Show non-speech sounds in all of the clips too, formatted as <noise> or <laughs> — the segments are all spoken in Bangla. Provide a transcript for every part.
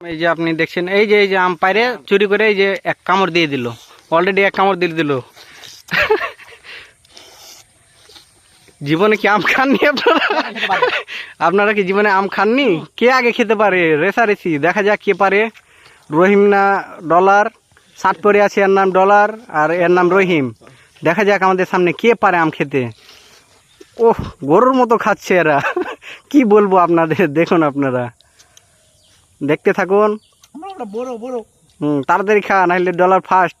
এই যে আপনি দেখছেন, এই যে এই যে আম পাইরে চুরি করে এই যে এক কামড় দিয়ে দিল। অলরেডি এক কামড় দিয়ে দিল। জীবনে কি আম খাননি আপনারা? আপনারা কি জীবনে আম খাননি? কে আগে খেতে পারে? রেসারেসি দেখা যাক কে পারে। রহিম না ডলার ষাট পরে আছে এর নাম ডলার আর এর নাম রহিম। দেখা যাক আমাদের সামনে কে পারে আম খেতে। ওহ, গরুর মতো খাচ্ছে এরা। কি বলব আপনাদের? দেখুন আপনারা। দেখতে থাকুন। বড় বড়। হুম তাড়াতাড়ি খা নাহলে ডলার ফার্স্ট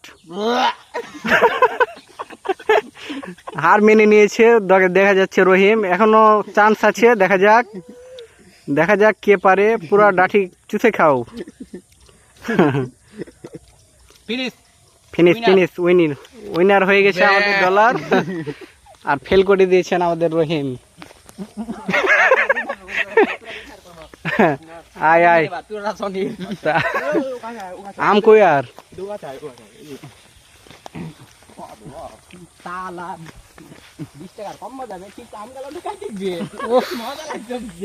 হার মেনে নিয়েছে দেখা যাচ্ছে রহিম। এখনও চান্স আছে দেখা যাক। দেখা যাক কে পারে পুরো ডাঠি চুষে খাও। ফিনিশ ফিনিশ ফিনিশ উইনির উইনার হয়ে গেছে আমাদের ডলার আর ফেল করে দিয়েছেন আমাদের রহিম। <laughs> আয় আয়। আম কই আর?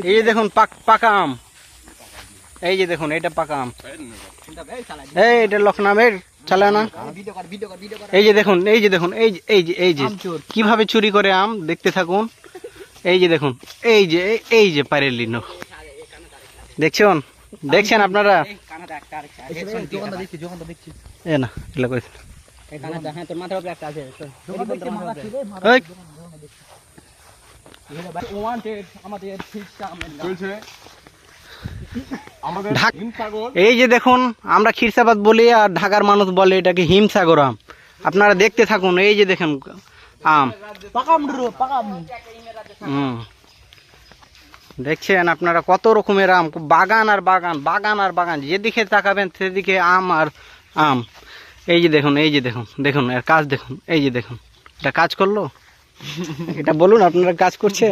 এই যে দেখুন পাক আম। এই যে দেখুন এটা পাকা আম। এই এটা লখনামের চালা না? এই যে দেখুন এই যে দেখুন এই যে এই যে এই যে। কীভাবে চুরি করে আম দেখতে থাকুন। এই যে দেখুন এই যে এই- যে পারেলিনো দেখছেন? দেখছেন আপনারা? এ না এগুলো এই হ্যাঁ এই, ওয়ান্টেড আমাদের ঠিক সামনে চলছে। আমাদের ঢাক- হিমসাগর এই যে দেখুন আমরা খিরসাবাদ বলি আর ঢাকার মানুষ বলে এটাকে হিমসাগর আম। আপনারা দেখতে থাকুন এই যে দেখেন আম। হুম। দেখছেন আপনারা কত রকমের আম, বাগান আর বাগান বাগান আর বাগান, যেদিকে তাকাবেন সেদিকে আম আর আম। এই যে দেখুন, এই যে দেখুন দেখুন, এর কাজ দেখুন, এই যে দেখুন। এটা কাজ করল? এটা বলুন, আপনারা কাজ করছে?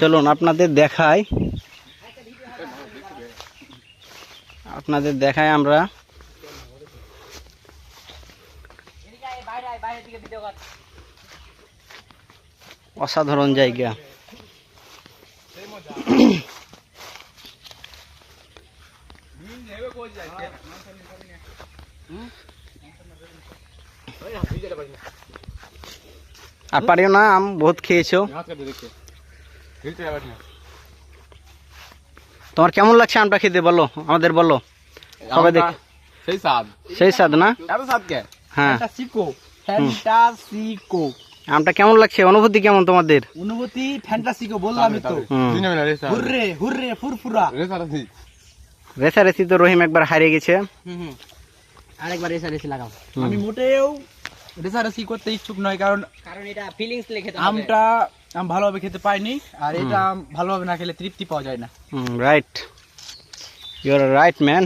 চলুন, আপনাদের দেখাই। আপনাদের দেখাই আমরা বাইরে বাইরে দিকে ভিডিও কর অসাধারণ জায়গা। আর পারিও না আম বহুত খেয়েছো। তোমার কেমন লাগছে আমটা খেতে বলো? আমাদের বলো। সবাই দেখ। সেই স্বাদ। সেই স্বাদ না? হ্যাঁ। ফ্যান্টাসিকো ফ্যান্টাসিকো আমটা কেমন লাগছে? অনুভূতি কেমন তোমাদের? অনুভূতি তো। হুম। তুই নেবে না রেসা। হুররে হুররে ফুরফুরা। রেসারেসি তো রহিম একবার হারিয়ে গেছে। আরেকবার রেসারেসি লাগাও। আমি মোটেও রেসারেসি করতে ইচ্ছুক নয় কারণ কারণ এটা ফিলিংস লিখে আমটা আম ভালোভাবে খেতে পাইনি আর এটা আম ভালোভাবে না খেলে তৃপ্তি পাওয়া যায় না। Right you are right man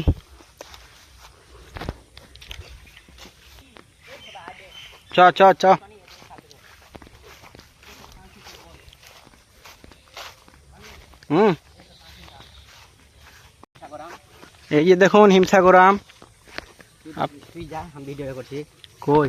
চ চ চ। হুম। এই যে দেখুন হিমসাগর আম। তুই যা ভিডিও করছি। কই?